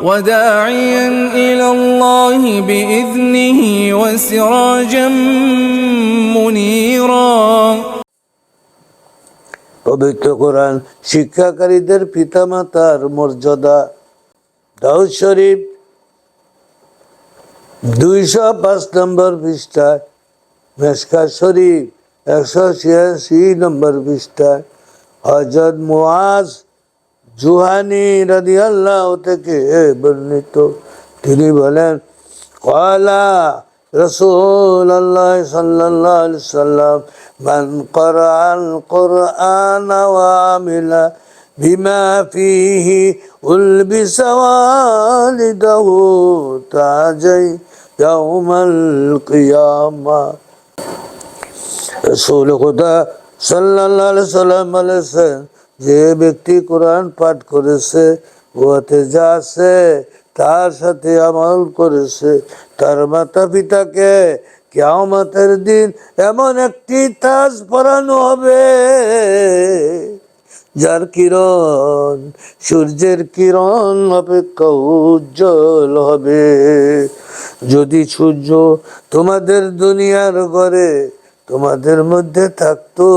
وداعيا إلى الله بإذنه وسراجا منيرا পবিত্র কোরআন শিক্ষাকারীদের পিতামাতার মর্যাদা দাউদ শরীফ দুইশো পাঁচ নম্বর পৃষ্ঠায় মেসকা শরীফ একশো ছিয়াশি নম্বর পৃষ্ঠায় হজরত মুআজ জুহানি রাদি আল্লাহ থেকে বর্ণিত। তিনি বলেন কলা রসুল আল্লাহ সাল্লাল্লাহু আলাইহি সাল্লাম, মান করাল কোরআন ওয়া আমিলা বিমা ফিহি উলবিস ওয়ালিদাহু তাজাই ইয়াউমাল কিয়ামা। রসুল খুদা সাল্লাল্লাহু সাল্লাম বলেছেন যে ব্যক্তি কোরআন পাঠ করেছে ওতে যা আছে তার সাথে আমল করেছে, তার মাতা পিতাকে কেয়ামতের দিন এমন একটি তাজ পরানো হবে, যার কিরণ, সূর্যের কিরণ অপেক্ষা উজ্জ্বল হবে। যদি সূর্য তোমাদের দুনিয়ার ঘরে তোমাদের মধ্যে থাকতো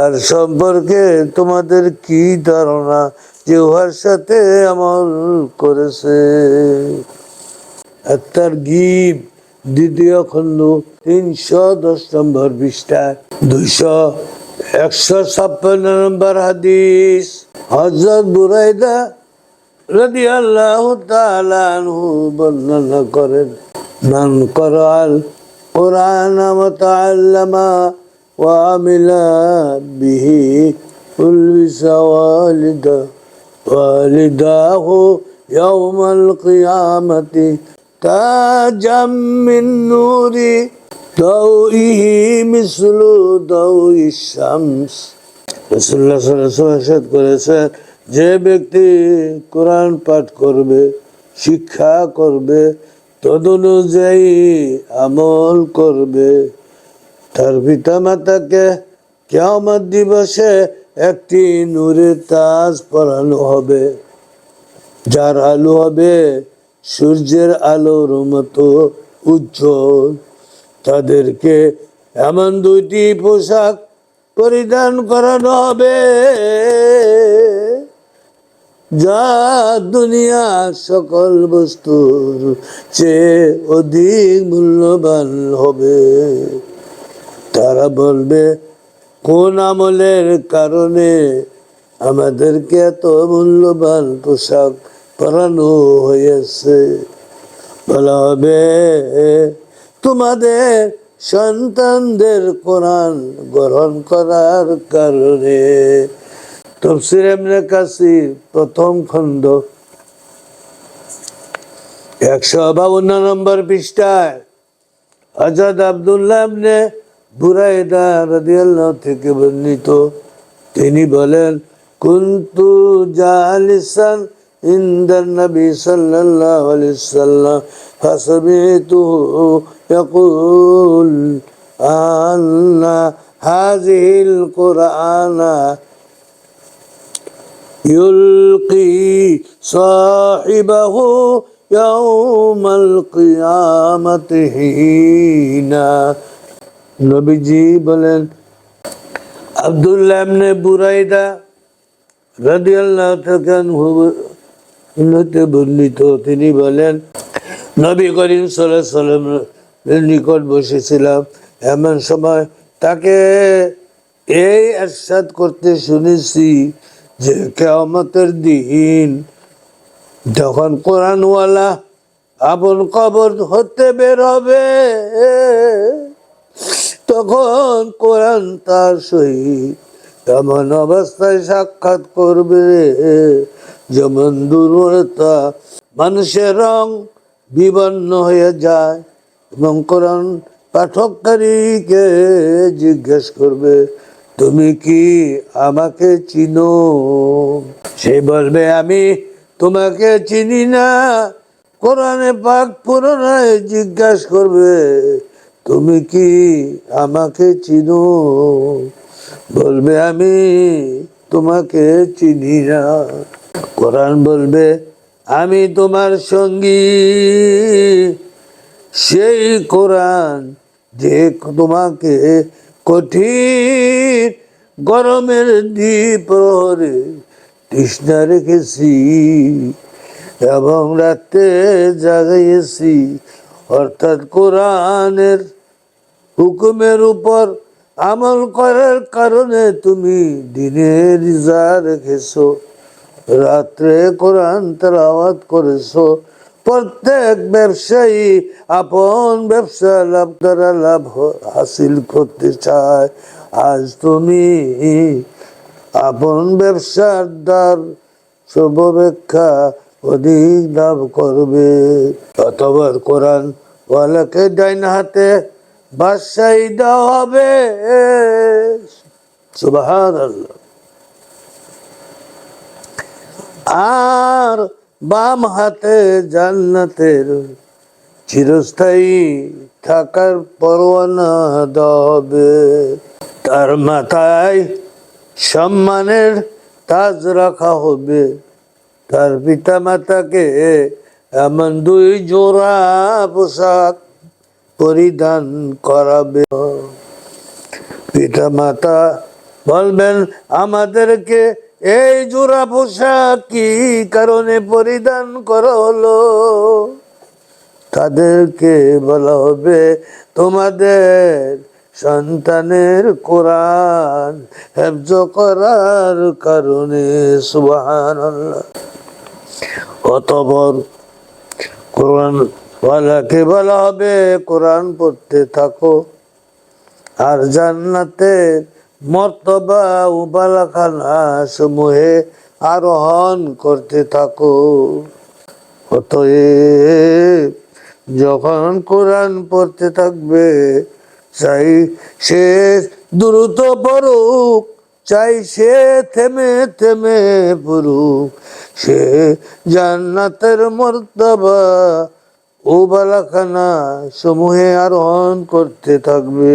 তার সম্পর্কে তোমাদের কি ধারণা? যে উহার সাথে আমল করেছে। তার গিব, দ্বিতীয় খণ্ড, তিনশো দশ নম্বর পৃষ্ঠা, দুইশো, একশো ছাপ্পান্ন নম্বর হাদিস। হজরত বুরাইদা রাদি আল্লাহ তালানহু বর্ণনা করেন, মান করাল কোরআন মতাল্লামা وعمل به ألبس والده والداه يوم القيامة تاجا من نور ضوئه مثل ضوء الشمس রসুল্লাহ সাল্লাহ করেছেন যে ব্যক্তি কোরআন পাঠ করবে শিক্ষা করবে তদনুযায়ী আমল করবে তার পিতা মাতাকে কেমন দিবসে একটি নূরের তাজ পরানো হবে, যার আলো হবে সূর্যের আলোর মতো উজ্জ্বল। তাদেরকে এমন দুইটি পোশাক পরিধান করানো হবে, যা দুনিয়া সকল বস্তুর চেয়ে অধিক মূল্যবান হবে। তারা বলবে, কোন আমলের কারণে আমাদেরকে এত মূল্যবান পোশাক পরানো হয়েছে? বলা হবে, তোমাদের সন্তানদের কোরআন গ্রহণ করার কারণে। তফসির এমনি কাসির, প্রথম খণ্ড। একশো বাউন্ন নম্বর পৃষ্ঠায় হজরত আবদুল্লাহ বুরাইদা রাদিয়াল্লাহু থেকে বর্ণিত তিনি বলেন কুনতু জালিসান عند النبي صلى الله عليه وسلم فسمعته يقول أن هذه القرآن يلقي صاحبه يوم القيامة حينا নবীজি বলেন, আবদুল্লাহ বুরাইদা রাদিয়াল্লাহু বর্ণিত। তিনি বলেন, নবী করিম সাল্লামের নিকট বসেছিলাম। এমন সময় তাকে এই এরশাদ করতে শুনেছি যে কেয়ামতের দিন যখন কোরআনওয়ালা আপন কবর হতে বের হবে। তখন কোরআন তার সহিত এমন অবস্থায় সাক্ষাৎ করবে যেমন দুর্বলতা মানুষের রং বিবন্ন হয়ে যায় এবং কোরআন পাঠককারীকে জিজ্ঞেস করবে, তুমি কি আমাকে চিনো? সে বলবে, আমি তোমাকে চিনি না। কোরআনে পাক পুনরায় জিজ্ঞাসা করবে তুমি কি আমাকে চিনো? বলবে, আমি তোমাকে চিনি না। কোরআন বলবে, আমি তোমার সঙ্গী। সেই কোরআন যে তোমাকে কঠিন গরমের দ্বীপ্রহরে তৃষ্ণা রেখেছি এবং রাতে জাগাইয়েছি অর্থাৎ কোরআনের হুকুমের উপর আমল করার কারণে তুমি দিনে রিজা রেখেছো, রাত্রে কোরআন তেলাওয়াত করেছ, প্রত্যেক ব্যবসায়ী আপন ব্যবসা লাভ দ্বারা লাভ হাসিল করতে চায়। আজ তুমি আপন ব্যবসার দ্বার শুভবেক্ষা অধিক লাভ করবে। অথবা কোরআন ওয়ালাকে ডাইন হাতে দেওয়া হবে। সুবাহান আর বাম হাতে জান্নাতের চিরস্থায়ী থাকার পরোয়ানা হবে। তার মাথায় সম্মানের তাজ রাখা হবে। তার পিতা মাতাকে এমন দুই জোড়া পোশাক পরিধান করাবে। পিতা মাতা বলবেন, আমাদেরকে এই জোড়া পোশাক কি কারণে পরিধান করা হলো? তাদেরকে বলা হবে, তোমাদের সন্তানের কোরআন হেফজ করার কারণে সুবাহান অতবর কোরআন ওয়ালাকে বলা হবে, কোরআন পড়তে থাকো। আর জান্নাতে মর্তবা উবালাখানা সমূহে আরোহণ করতে থাকো। অতএব যখন কোরআন পড়তে থাকবে, চাই সে দ্রুত পড়ুক, চাই সে থেমে থেমে পড়ুক। সে জান্নাতের মর্তবা ও বালাখানা সমূহে আরোহণ করতে থাকবে।